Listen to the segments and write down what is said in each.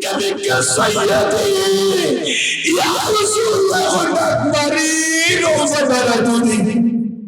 بك سيدي يا رسول الله أكبري روزة بلدني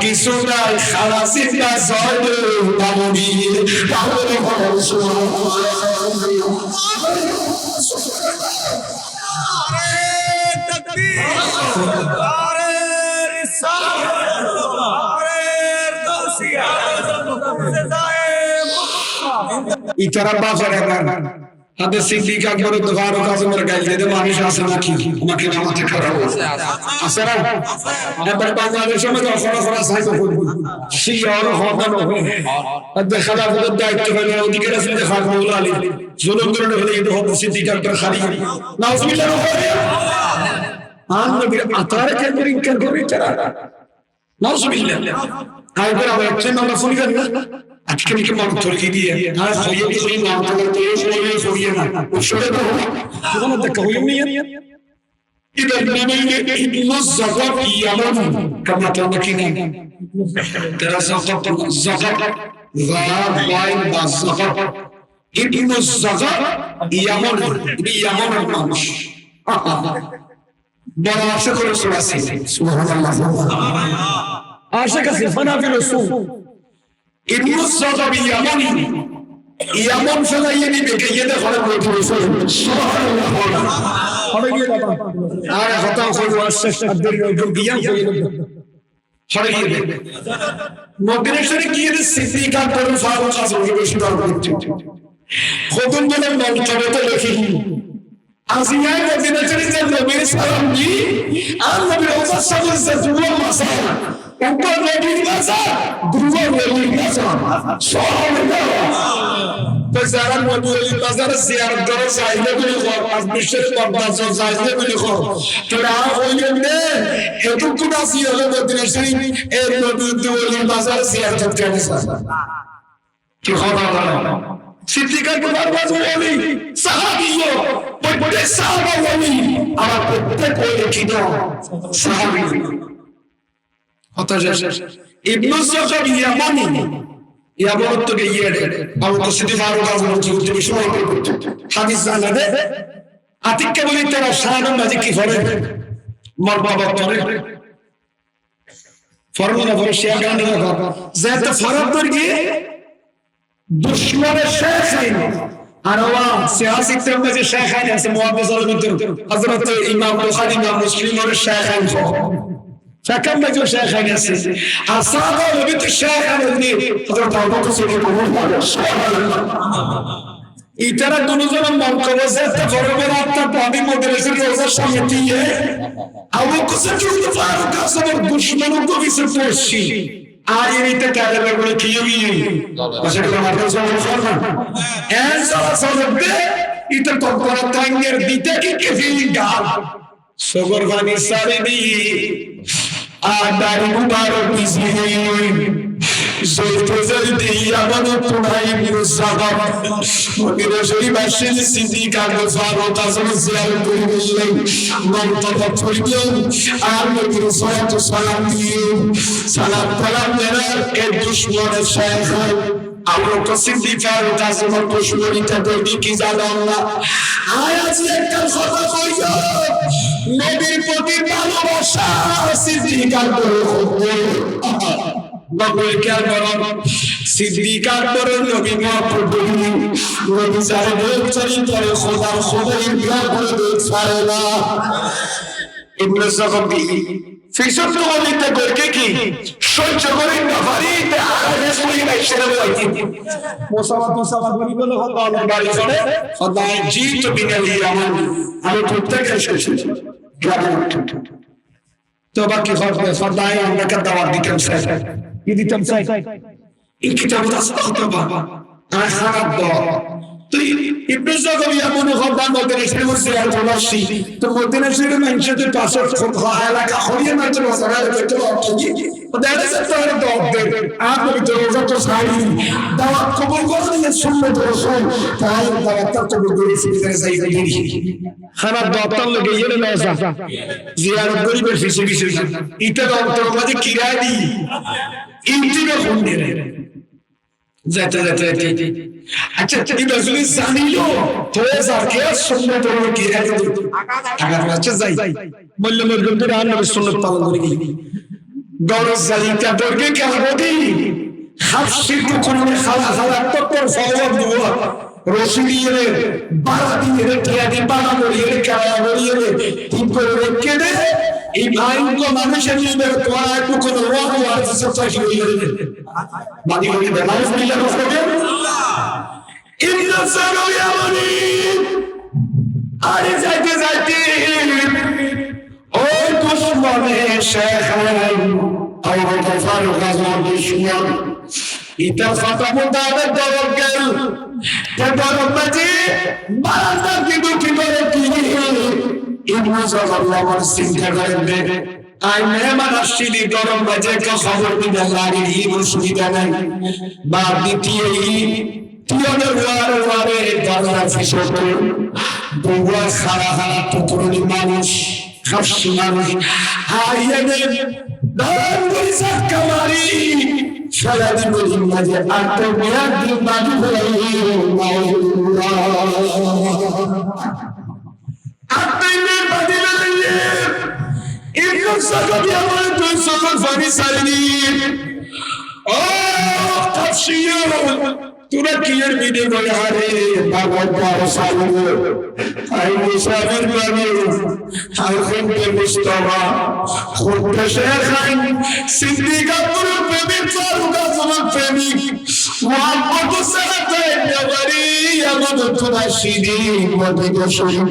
কিছু নাই সব বাবুনি বাবুনি। ইতারা বাজার এখন হাতে সিদ্দিক আকবর তো ফারুক আজমের গাইল দিতে মানুষ আছে নাকি আমাকে নামাতে খারাপ আছে না? এবার বাংলাদেশের মধ্যে অফরা ফরা সাইকো করবি শিয়ার হতান হবে আদে খেলাফতের দায়িত্ব হলে ওদিকে রাসূল খাকুল আলী জুলুম করে হলে এটা হবে সিদ্দিক আকবর খালি। নাউজুবিল্লাহ আন নবীর আতারে কেন্দ্র ইনকার করে তারা নাউজুবিল্লাহ। আইবার আবার চেন আমরা ফুলি না? আজকে মিকে মন তরকি দিয়ে আর হইয়ে কি হইয়ে না তো তো হইয়ে হইয়ে না উসরে তো কোন দেখা হইয়ে নিয়ে إذا النبي ابن الزغب يمن كما تنكين ترى زغب زغب غاب واين بالزغب ابن الزغب يمن يمن المانش বড় আশা করে শোনাছি আশা কাছে ফানাফি রসুল ইবনু সাদাব ইয়ামানি ইয়ামান ফেলাইয়ে নিবে কে ইয়ে ঘরে বসে রসুল হবে গিয়ে বাবা আর হতা হয়ে আসছে সাদের রকম বিয়ান হয়ে গেল। হবে গিয়ে মদিনেশ্বরে গিয়ে সিদ্দিক আকবর ফারুক আজম বেশি দরকার করতে খতম বলে মন্ত্রটা লিখি আসিয়ায় মদিনেশ্বরে যে নবীর সালাম দি আর নবীর সে দুয়া মাসা। উপর নবীর মাসা দুয়া নবীর মাসা তো যারা নবীর বাজার জিয়ারত করে চাইলে বলি কর পাঁচ বিশ্বের পর্দা চাইলে বলি কর তোরা হইলেন রে এটুকু নাসি হলে মদিনেশ্বরী এর নবীর দুয়ালির বাজার জিয়ারত করে কি খবর সিদ্দিকার কুমার বাজু বলি সাহাবিও প্রত্যেক সাহাবা আমার প্রত্যেক হতাশ। ইবনু সাকাব ইয়ামানি তো গিয়ে আবু কসিদি ফারুক আজম যুদ্ধ বিষয় হাদিস কি করে মর বাবা করে ফরমানা ফর শেয়ার গান কর ফরক গিয়ে দুশ্মনের শেখ আইন আর ওয়া সিয়াসিতের মধ্যে শেখ আইন আছে মুহাদ্দিসের মধ্যে হযরত ইমাম বুখারী, ইমাম মুসলিমের Sakın da çok şey kaynasın. Asla da bütün şey kaynasın. Hazır dalgata seni kumur paylaş. ইতারা দুজনের মঙ্কবসে একটা গরমের একটা পানি মডেলেশন রোজার সামনে দিয়ে আবু কুসে কিন্তু ফারুক আসলের দুশ্মন কবিসে পড়ছি আর এরিতে কাজে লাগলে কি হই পাশে করে মাথা সরল সরল এন সরল সরল ইতে কঙ্কর তাঙ্গের দিতে কি কি ফিলিং গাল সগর পানি সারি দিয়ে দি আদারি মুবারক জলতে জলতে ইয়ামানো তুনাই মিরসাগাম মদিনা শরীফ আসেন সিদ্দিক আবু ফারুক আজম জিয়ার করে বললেন মন্তব্য করিলেন, আর নবীর সালাত সালাম দিয়ে সালাম কালাম দেনার এর দুশ্মনের শেখ আমরা সিদ্দিক ফারুক আজম দুশ্মনিটা করবি কি জানাম না? আয়াজ একটা কথা কইয়া নবীর প্রতি ভালোবাসা নবীর খেয়াল করো সিদ্দিক আকবর নবী মহাপ্রভু নবী সাহেব চরিত্রে খোদার খোদার বিয়া করে দেখ ছাড়ে না। ইবনে সাকাবি ফিসব তো বলিতে করে সহ্য করি না পারি তে আগে শুনি না সেরে বইতি মোসাফা তোসাফা করি বলে হতো আমার বাড়ি করে খোদায় জি তো বিনালি আমার, আমি প্রত্যেক এসেছি তো বাকি খরচ সদাই আমরা কা দাওয়াত দিতাম স্যার কি দিতাম স্যার এই কিতাব রাস্তা বাবা আর খারাপ দাও তুই ইবনে জাকারিয়া এমন খবর মধ্যে এসে বসে আর বলছি তো মদিনা শরীফের মানুষের পাশে খুব এলাকা হরিয়ে মাত্র মশলা রেখে ওদের সাথে তোর দব দে আপনি তো রোজা তো সাই দাওয়াত কবুল করে নিয়ে দাওয়াত ইয়ে না যা জিয়ারত গরিবের ফিসে ফিসে ইটা দপ্তর মাঝে কিরায় দিয়ে যেতে যেতে আচ্ছা আচ্ছা এটা যদি জানিলো তো যাকে সুন্নত হলো কি রে আগার কাছে যাই। বললে মরগম তো রান নবী সুন্নত পালন করে। গেলি গরজ জালিকা দরকে কাবদি হাফসি তো কোন খালা খালা তো তোর ফওয়াদ দুয়া রশিদি রে দিয়ে টিয়া দি বানা করি কায়া করি ঠিক করে রেখে দে? এই ভাই মানুষের জীবনে তোমার একটু কোন রোগ আছে সব চাই হয়ে রে বাদি করে বেলায় ফিরে বসে ইবনে সাকারিয়া বলি আরে যাইতে যাইতে। ওই দুশ্মনে শেখ আবু বকর ফারুক দুশ্মন ইটা ফাটা মুদাবে দরগেল তে দরগবাজি বারান্দা কিন্তু কি করে কি? ইবনে সাকারিয়া চিন্তা করে দে আই মেহমান আসছিলি, গরম বাজে খবর দিবে লাগে ই সুবিধা নাই। বা দ্বিতীয় পিয়নের ওয়ারে ওয়ারে দরজা ফিসতে বউয়া খাড়া খাড়া টুকরোনি মানুষ খাসি মানুষ আইয়ানে দান করি সাক্কা মারি সারা জীবন মাঝে আটটা মেয়াদ দিয়ে বাড়ি আটটাই মেয়ে বাড়ি বেরিয়ে ইবনু সাকাবি আমার দুই সকল ফানি সারিনি ও তাফসির তোরা কি এর বলে? আরে, ভগবান পারো সালু আই মুসাফির বানি আই খুনতে মুস্তাফা খুনতে শেখাইন সিদ্দিক আব্দুল প্রেমিক ফারুক আজম প্রেমিক। মোহাম্মদ সালাতে নবরি আমদ তোরা সিদি মদিনা শরীফ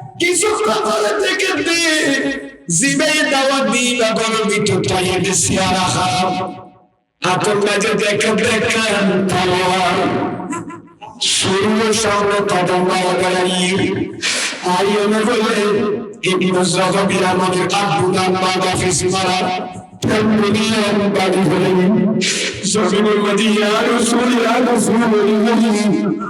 কিছু কথা থেকে দে জিবে দাওয়াত দিবা বড় ভিতর তাইয়ে দেশি আর খারাপ আতর মাঝে দেখে দেখেন তলোয়ার শূন্য সামনে কদম লাগাই আইনে বলে ইবনে জাকাবির আমাদের আব্দুল্লাহ বাবা ফিসি মারা تنبنيهم بعد فلهم زمن المدينة رسول يا رسول الله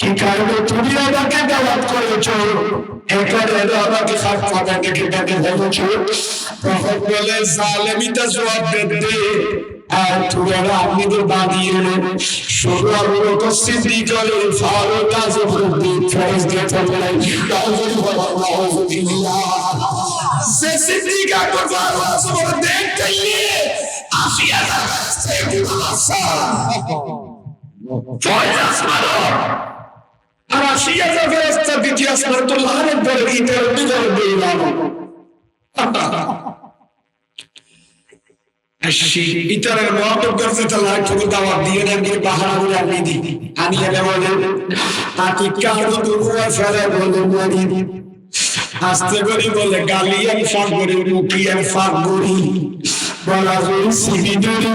কি কারণে তুমি আমাকে দাওয়াত করেছ এখানে আমাকে খাট ফাটা দেখে ডেকে ফেলেছো। তখন বলে জালেমিটা জবাব দেবে। আর তুমি আপনি তো বাদিয়ে এলেন শুধু আমি সিদ্ধি করে ফারো কাজ করতে আর আসিয়া যা ফেরেস্তা দ্বিতীয় তো লাহানের পরে ইটার দুজন দিলাম আসি ইটারের করছে তো লাখ দাওয়াত দিয়ে না দিয়ে বাহারা বলে আমি দি আমি এনে বলে। তাকে কারও দুপুরা ফেলে বলে মরি। করে ফাঁক করি করি। বলা করি সিবি ধরি।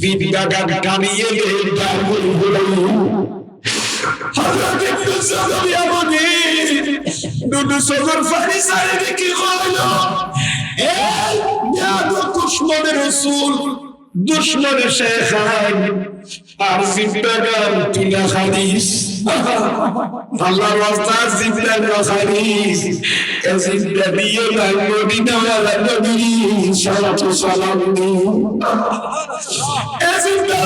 বিদ্যা গান টানিয়ে দে গান বলি বলে। হযরত ইবনে সাকারিয়া বলে দুদু সগর ফারিসারে কি হলো এই দুশ্মনের রসুল দুশ্মনের শেখ আর জিব্বাগান তুলা হাদিস। আল্লাহর রাস্তা হাদিস। এই জিব্বা দিয়ে মদিনা ওয়ালা নবী সালাতু সালাম এই জিব্বা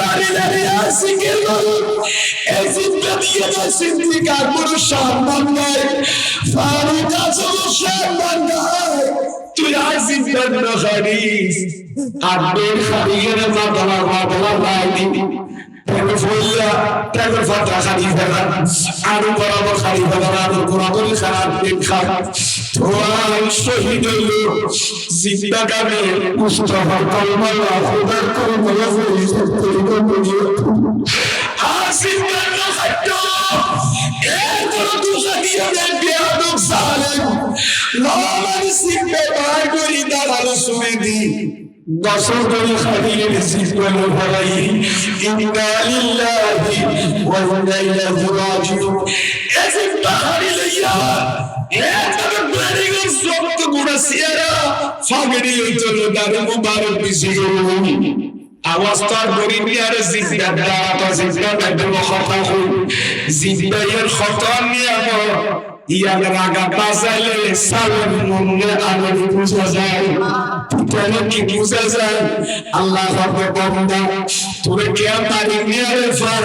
দিয়ে সিদ্দিক আকবর সম্মান দেয় ফারুক আজম সম্মান দেয় আজিজ বেন খারিস আর বেন খারিয়ের মাতালা মাতালা লাইনি তেমন ফইয়া তেমন ফাটা খারি ফেলা আরও বরাবর খারি ফেলা আরও বরাবরই খারাপ খাদ্য এরপর বেন বিয়াদব সালেম নমান সিংহে বার করি দাঁড়াল সুমেদি দশর করে খাইয়ে রিসিভ করল ভাই ইন্না লিল্লাহি ওয়া ইন্না ইলাইহি রাজিউন এসে বাহারি লইয়া এত বড় সবত গুড়া সিয়ারা ফাগড়ি চলো দারু মুবারক আওয়াজ তো আর আরে জিন্দা দাঁড়াতো একদম খতা হই জিদ্দাইয়ের খতা নিয়ে আমার ইয়ার রাগা বাজাইলে সালাম মনে আলো বুঝা যায়। কেন কি বুঝা যায়? আল্লাহ হবে বন্দা, তোরে কে তারিখ নিয়ে ফার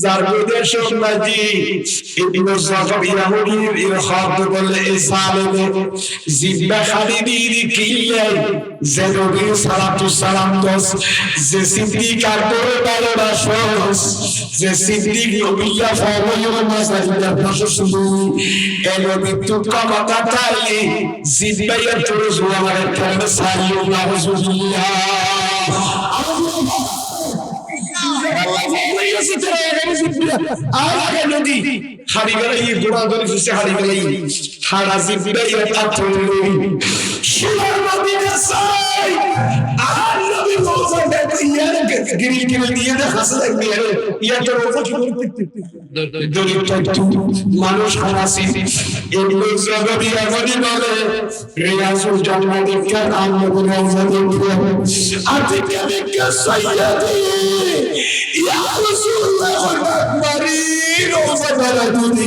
মধ্যে সন্ন্যাসী ইবনে জাকাব ইয়াহুদির ইরহাদ বলে এই সালেমে জিব্বা খালিদির কিল্লে যে নবী সালাতু সালাম দস যে সিদ্দিক আর করে বলো না সস যে সিদ্দিক নবিয়া ফরমাইও মাসাইদা প্রশস্ত এই নবী তো কামাতা তাইলে জিব্বা ইয়ার তোর জোয়া মানে কেন সাইও না হুজুরিল্লাহ আগে নদী? হাড়ি বেলাই গোড়া ধরে ফুসে হাড়ি বেলাই হাড়া জিবিলাই পাথর লই শিলার নদী সাই ইয়ার গিরি গিরি দিয়ে দে হাসে তো রোজা কি করতে দরিদ্র মানুষ হারাসি এগুলো জগবি আগনি বলে দেখতে আতিকে দেখে ইয়া রাসূলুল্লাহ আকবারি রোজা বালাদুনি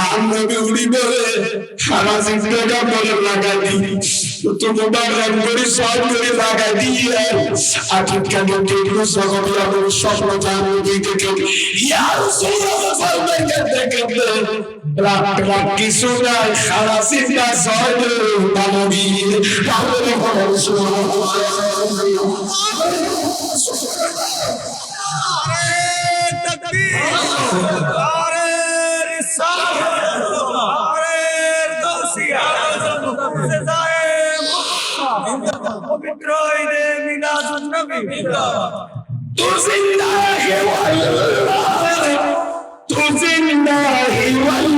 আর নবী উড়ি বলে সারা সিংহটা স্বপ্ন জানো দিতে ইয়া রাসূলুল্লাহ ব্লাক কিছু নাই, সারা সিংহা সব বানবী তাহলে বলে তু জিন্দা হে ওয়াল্লাহ তু জিন্দা হে ওয়াল্লাহ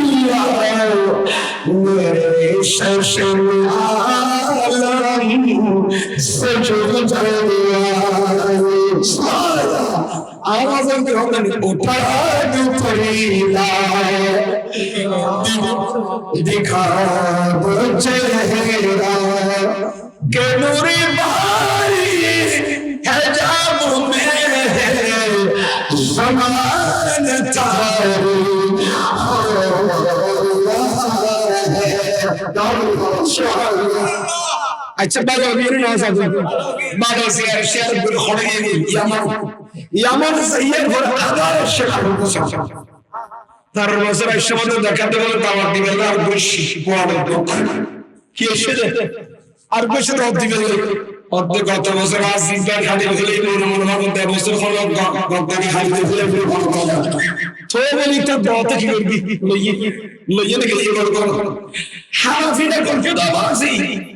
শেষের আলম সজুর আওয়াজের গ্রহণ উঠান ফরিদা দিখাব চেহারা কে নুরি বাহারি হেজাব মে আচ্ছা বাবা মেরে না যাব বাবা শেয়ার শেয়ার করে খড়ে গিয়ে ইয়ামান ইয়ামান সাইয়ের ঘর আদার শেয়ার করছে তার বছর একশো মতো দেখাতে বলে দাওয়াত দিবেন না আর বেশি পড়ানো কি এসে আর বেশি রদ দিবেন অর্ধেক গত বছর আজ খালি ফেলে মনে মনে ভাবো দেড় বছর হলো গদ্দানি খালিতে ফেলে ফেলে মনে করো তো বলি তার দতে কি করবি লইয়ে লইয়ে নাকি ইয়ে করতে দাও বাসি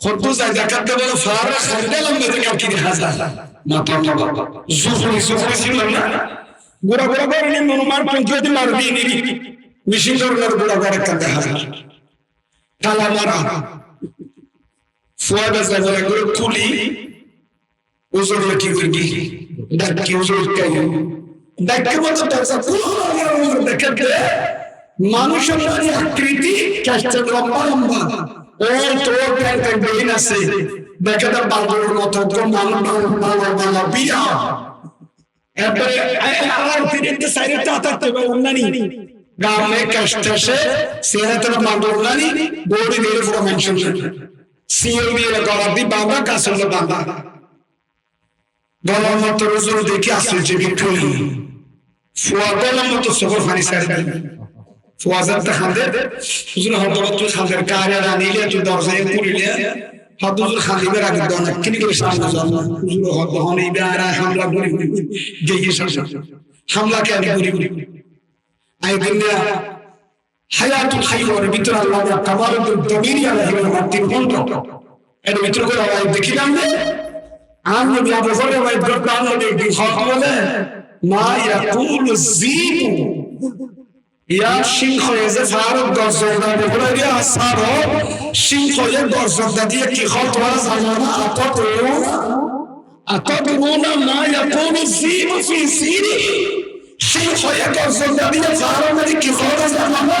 খরবুজা জাকাতকে বলে ফারা খাইতে লম্বা থেকে কি হাজার না তো না জুফুরি জুফুরি ছিল না? গোরা গোরা করে নি নুমার পঞ্চায়েত মার দিয়ে নি মিশিং ধরনের গোরা গোরা করতে হাজার তালা মারা। ফুয়াদা সাহেবের করে কুলি। ওজোর কি মানুষের আকৃতি কাছে লম্বা লম্বা। ওর তোর একটা বেইন আছে দেখে তার বাবুর মতো মানুষ ভালো ভালো বিয়া। এরপরে আর ফিরিতে সাইডে থাকতে হবে, অন্যানি। গ্রামে কষ্ট আসে সেরাতে মাদুর নানি বড়ি দিয়ে পুরো মেনশন সিএল দিয়ে গলা দিয়ে বাবা কাছে বাবা গলার মতো রোজর দেখে আসছে যে বিক্রয় ফুয়া গলার মতো সফর ফানি সাইড ফুয়াজারটা খান্দে হুজুর তো খান্দের কারে রানিলে তো দরজায় পুরিলে দনা যান হুজুর হদ হনে ইবারা হামলা হামলা কে আই দুনিয়া হায়াতুল হাইওয়ার ভিতর আল্লাহ কামালুল দমিরি আলাইহি ওয়া মাতিন বন্ধ এর আল্লাহ দেখিলাম না। আমি যাব করে ভাই, দরকার মা ইয়াকুলু যিবু ইয়া সিংহ এসে ফারুক দর্শকদা বলে দিয়া সার সিংহ এ দর্শকদা দিয়ে কি হল তোমার জানো আতদরুন আতদরুন মা ইয়াকুনু যিবু ফি সিরি সিংহ এ দর্শকদা দিয়ে ফারুক কি হল জানো?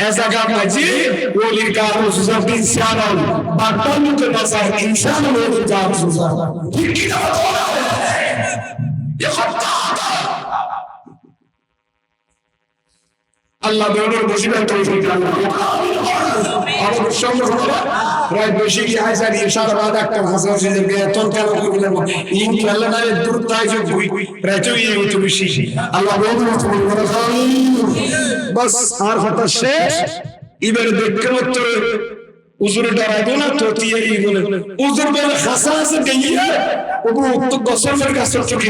ऐसा करना चाहिए वो लिखा हुसुसफ इंसान बर्तन के नजर इंसान वो लिखा हुसुसफ ठीक की बात हो रहा है ये खत्ता আল্লাহ বেরোর বসিবার দেখতে না তো উজুর বলে? চোখে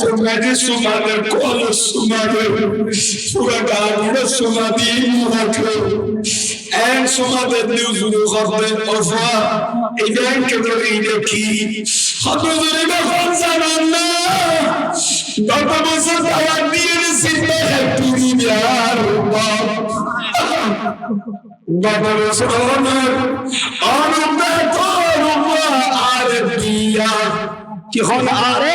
তোমরা যে সুমাদের কল সুমাদের পুরা গাড়িটা সুমাদি রাখো এক সুমাদের দিউজুরু করতে অফা, এই ব্যাংকে ধরে এই দেখি হতজুর এটা কোন জানান না, গত বছর দাওয়াত দিয়ে দিয়েছি একটু দিয়ার গত বছর অনুব্রত আর দিয়া কি হল? আরে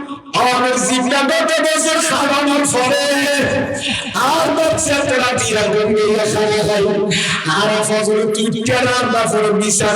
আমার গত বছর খাওয়ানোর পরে আর বাচ্চা তোরা তিরা গঙ্গে খাওয়া খাই আর ফজল তুই কেনার বাপর বিচার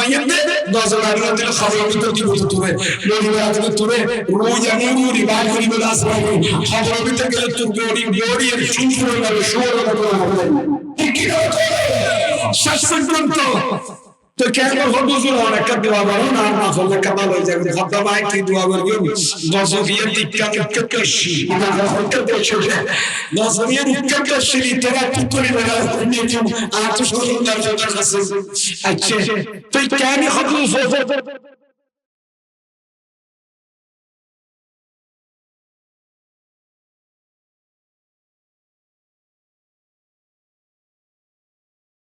মাইয়াতে দশ আর না দিলে খবর তো কি বলতে তুমি মহিলা আজকে তুমি রোজ আমি মুড়ি বার করি বলে আসবে খবর দিতে গেলে তোর বডি বডি এর চুমপুরে যাবে, শুয়োর মতো হবে ঠিক কি শাস্ত্র গ্রন্থ। তো কেন হদুজুর অনেক দোয়া করো না না হলে কামাল হয়ে যাবে। খদ্দা ভাই কি দোয়া করবে গজবিয়ে টিক্কা টিক্কা কশি না হতে দেখছ গজবিয়ে টিক্কা কশি তোরা কি করে না আর তো সুন্দর কাছে আচ্ছা তুই কেন